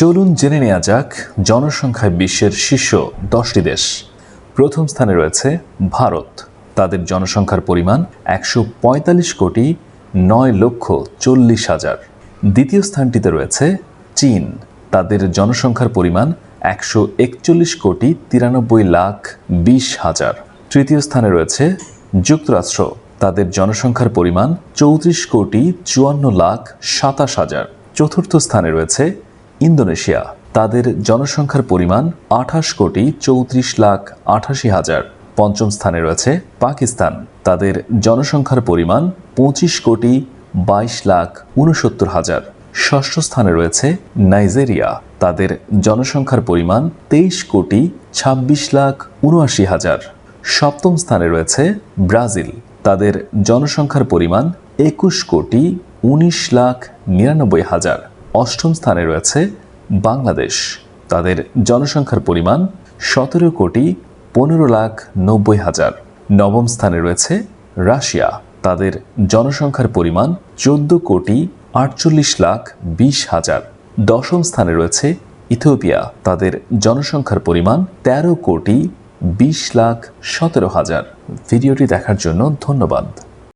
চলুন জেনে নেওয়া যাক জনসংখ্যায় বিশ্বের শীর্ষ দশটি দেশ। প্রথম স্থানে রয়েছে ভারত। তাদের জনসংখ্যার পরিমাণ একশো পঁয়তাল্লিশ কোটি নয় লক্ষ চল্লিশ হাজার। দ্বিতীয় স্থানটিতে রয়েছে চীন। তাদের জনসংখ্যার পরিমাণ একশো একচল্লিশ কোটি তিরানব্বই লাখ বিশ হাজার। তৃতীয় স্থানে রয়েছে যুক্তরাষ্ট্র। তাদের জনসংখ্যার পরিমাণ চৌত্রিশ কোটি চুয়ান্ন লাখ সাতাশ হাজার। চতুর্থ স্থানে রয়েছে ইন্দোনেশিয়া, তাদের জনসংখ্যার পরিমাণ আঠাশ কোটি চৌত্রিশ লাখ আঠাশি হাজার। পঞ্চম স্থানে রয়েছে পাকিস্তান, তাদের জনসংখ্যার পরিমাণ পঁচিশ কোটি বাইশ লাখ উনসত্তর হাজার। ষষ্ঠ স্থানে রয়েছে নাইজেরিয়া, তাদের জনসংখ্যার পরিমাণ তেইশ কোটি ছাব্বিশ লাখ উনআশি হাজার। সপ্তম স্থানে রয়েছে ব্রাজিল, তাদের জনসংখ্যার পরিমাণ একুশ কোটি উনিশ লাখ নিরানব্বই হাজার। অষ্টম স্থানে রয়েছে বাংলাদেশ। তাদের জনসংখ্যার পরিমাণ সতেরো কোটি পনেরো লাখ নব্বই হাজার। নবম স্থানে রয়েছে রাশিয়া। তাদের জনসংখ্যার পরিমাণ চোদ্দ কোটি আটচল্লিশ লাখ বিশ হাজার। দশম স্থানে রয়েছে ইথিওপিয়া। তাদের জনসংখ্যার পরিমাণ তেরো কোটি বিশ লাখ সতেরো হাজার। ভিডিওটি দেখার জন্য ধন্যবাদ।